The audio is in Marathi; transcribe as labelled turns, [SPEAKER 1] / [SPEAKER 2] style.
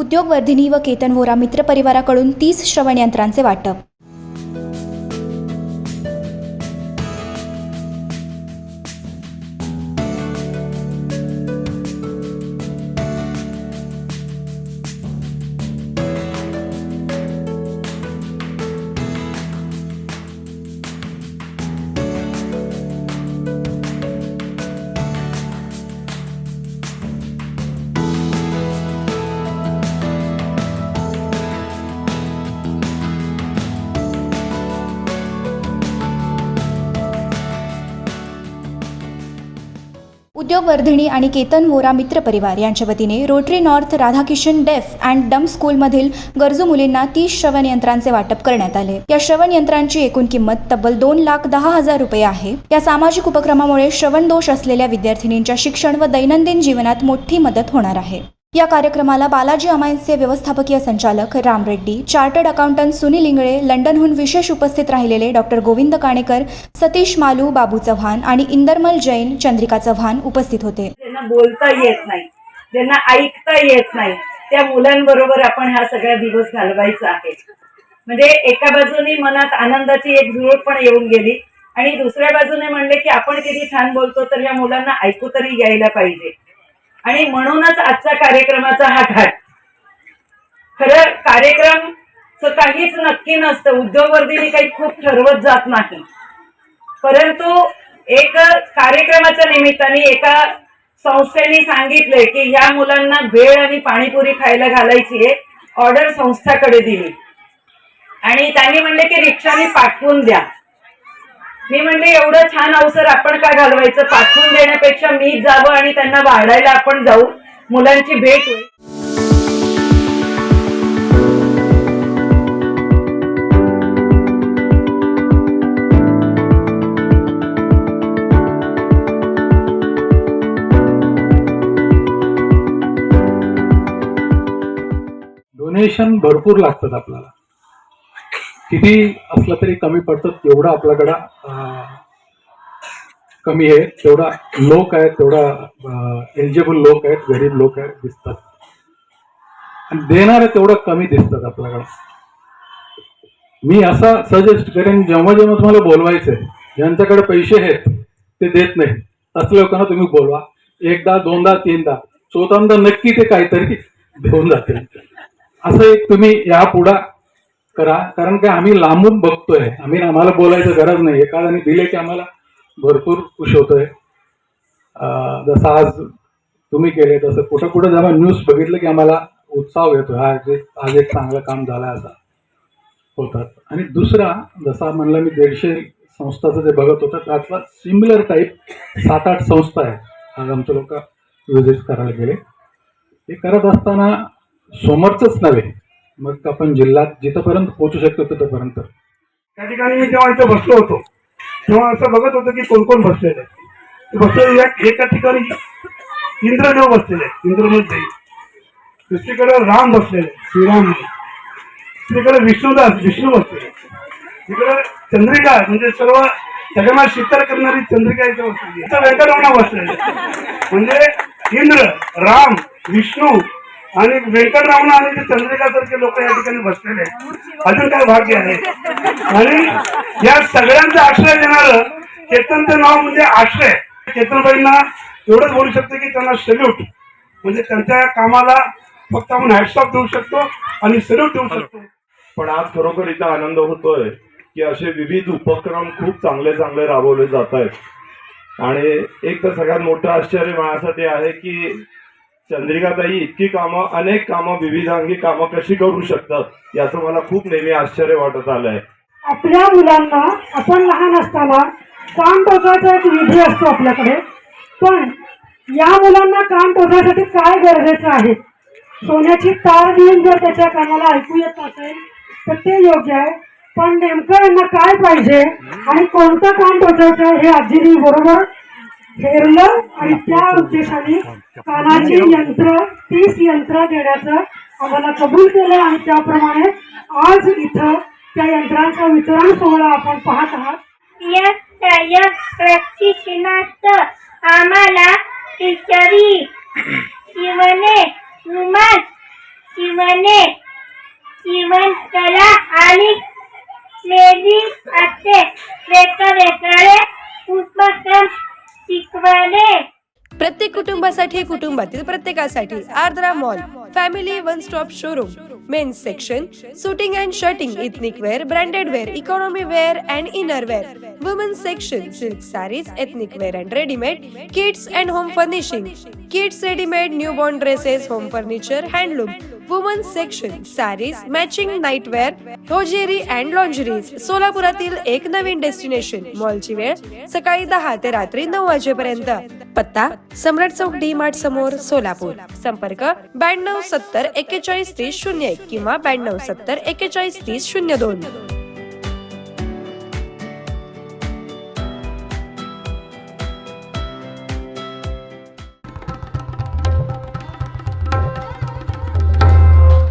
[SPEAKER 1] उद्योगवर्धिनी व केतन व्होरा मित्र परिवाराकडून तीस श्रवणयंत्रांचे वाटप. उद्योगवर्धिनी आणि केतन वोरा मित्र परिवार यांच्या वतीने Rotary North Radhakishan deaf and dumb स्कूलमधील गरजू मुलींना तीस श्रवण यंत्रांचे वाटप करण्यात आले. या श्रवण यंत्रांची एकूण किंमत तब्बल दोन लाख दहा हजार रुपये आहे. या सामाजिक उपक्रमामुळे श्रवण दोष असलेल्या विद्यार्थिनींच्या शिक्षण व दैनंदिन जीवनात मोठी मदत होणार आहे. या कार्यक्रमाला बालाजी अमायन्सचे व्यवस्थापकीय संचालक राम रेड्डी चार्टर्ड अकाउंटंट सुनील इंगळे लंडनहून विशेष उपस्थित राहिलेले डॉक्टर गोविंद काणेकर सतीश मालू बाबू चव्हाण आणि इंदरमल जैन चंद्रिका चव्हाण उपस्थित होते.
[SPEAKER 2] ज्यांना बोलता येत नाही ज्यांना ऐकता येत नाही त्या मुलांबरोबर आपण हा सगळा दिवस घालवायचा आहे. म्हणजे एका बाजूने मनात आनंदाची एक झुळूक पण येऊन गेली आणि दुसऱ्या बाजूने म्हणले की आपण किती छान बोलतो तर या मुलांना ऐकू तरी यायला पाहिजे. आणि म्हणूनच आजचा कार्यक्रमाचा हा घाट. खरं कार्यक्रम काहीच नक्की नसतं. उद्योगवर्धीने काही खूप ठरवत जात नाही. परंतु एक कार्यक्रमाच्या निमित्ताने एका संस्थेने सांगितले की ह्या मुलांना भेळ आणि पाणीपुरी खायला घालायची आहे. ऑर्डर संस्थाकडे दिली. आणि त्यांनी म्हणले की रिक्षाने पाठवून द्या. मी म्हणले एवढं छान अवसर आपण का घालवायचं? पाठवून देण्यापेक्षा मी जावं आणि त्यांना वाढायला आपण जाऊ. मुलांची भेट होईल.
[SPEAKER 3] डोनेशन भरपूर लागतात आपल्याला. किती असलं तरी कमी पडतं तेवढं आपल्याकडं कमी आहे. तेवढा लोक आहेत तेवढा एलिजिबल लोक आहेत गरीब लोक आहेत दिसतात. आणि देणारे तेवढं कमी दिसतात आपल्याकडं. मी असा सजेस्ट करेन जेव्हा जेव्हा तुम्हाला बोलवायचं आहे ज्यांच्याकडे पैसे आहेत ते देत नाही. असल्या लोकांना तुम्ही बोलवा. एकदा दोनदा तीनदा. चौथ्यांदा नक्की ते काहीतरी देऊन जातील. असं एक तुम्ही या पुढा करा. कारण की आम्ही लांबून बघतोय. आम्ही आम्हाला बोलायचं गरज नाही एखाद्याने दिले की आम्हाला भरपूर खुश होतोय. जसं आज तुम्ही केले तसं कुठं कुठं जेव्हा न्यूज बघितलं की आम्हाला उत्साह येतो हा जे आज एक चांगलं काम झालं असा होतात आणि दुसरा जसा म्हणलं मी दीडशे संस्थाचं जे बघत होतं त्यातला सिमिलर टाईप सात आठ संस्था आहेत. आज आमचे लोक विजिट करायला गेले. हे करत असताना समोरचंच नव्हे. मग आपण जिल्ह्यात जिथपर्यंत पोहोचू शकतो तिथपर्यंत.
[SPEAKER 4] त्या ठिकाणी मी जेव्हा इथं बसलो होतो तेव्हा असं बघत होतो की कोण कोण बसलेले आहेत. बसलेले एका ठिकाणी इंद्रदेव बसलेले आहेत, इंद्रमध्ये दुसरीकडे राम बसलेले श्रीराम दुसरीकडे विष्णुदास विष्णू बसलेले तिकडे चंद्रिका म्हणजे सर्व सगळ्यांना शीतल करणारी चंद्रिका इथे बसलेली इथं व्यंकटरमणा बसलेले म्हणजे इंद्र राम विष्णू आणि व्यंकटरमणा आणि ते चंद्रिकासारखे लोक या ठिकाणी बसलेले आहेत अजून काय भाग्य आहे. आणि या सगळ्यांचा आश्रय देणारं केतनचं नाव म्हणजे आश्रय. केतनबाईंना एवढंच बोलू शकतो की त्यांना सल्यूट म्हणजे त्यांच्या कामाला फक्त आपण हॅटस्टॉप देऊ शकतो आणि सल्यूट देऊ शकतो.
[SPEAKER 5] पण आज खरोखर इथं आनंद होतोय की असे विविध उपक्रम खूप चांगले चांगले राबवले जात आहेत. आणि एक तर सगळ्यात मोठं आश्चर्य माझ्यासाठी आहे की चंद्रिकाताई इतकी कामं अनेक कामं विविधांगी कामं कशी करू शकतात? याचं मला खूप नेहमी आश्चर्य वाटत आलंय.
[SPEAKER 6] आपल्या मुलांना आपण लहान असताना कान टोचायचा एक विधी असतो आपल्याकडे. पण या मुलांना कान टोचण्यासाठी काय गरजेचं आहे? सोन्याची तार देऊन जर त्याच्या कानाला ऐकू येत असेल तर ते योग्य आहे. पण नेमकं यांना काय पाहिजे आणि कोणतं कान टोचायचं हे आजीने बरोबर हेरलं आणि त्या उद्देशाने कानाचे यंत्र तीस यंत्र देण्याचं आम्हाला कबूल केलं आणि त्याप्रमाणे आज इथं त्या यंत्रांचा वितरण सोहळा आपण पाहत आहात.
[SPEAKER 7] आम्हाला टिचरी शिवने रुमाल शिवने शिकवणे कला आणि मेहंदी असे वेगवेगळे
[SPEAKER 8] प्रत्येक कुटुंबासाठी कुटुंबातील प्रत्येकासाठी Ardra mall family one stop showroom men's section suiting and shirting ethnic wear branded wear economy wear and inner wear women's section silk saris ethnic wear and readymade kids and home furnishing kids readymade new born dresses home furniture handloom women's section sarees matching nightwear hosiery and lingeries सोलापुरातील एक नवीन डेस्टिनेशन मॉलची वेळ सकाळी दहा ते रात्री नऊ वाजेपर्यंत. पत्ता सम्राट चौक डी मार्ट समोर सोलापूर. संपर्क ब्याण्णव सत्तर एक्केचाळीस तीस शून्य एक किंवा ब्याण्णव सत्तर एक्केचाळीस तीस शून्य दोन.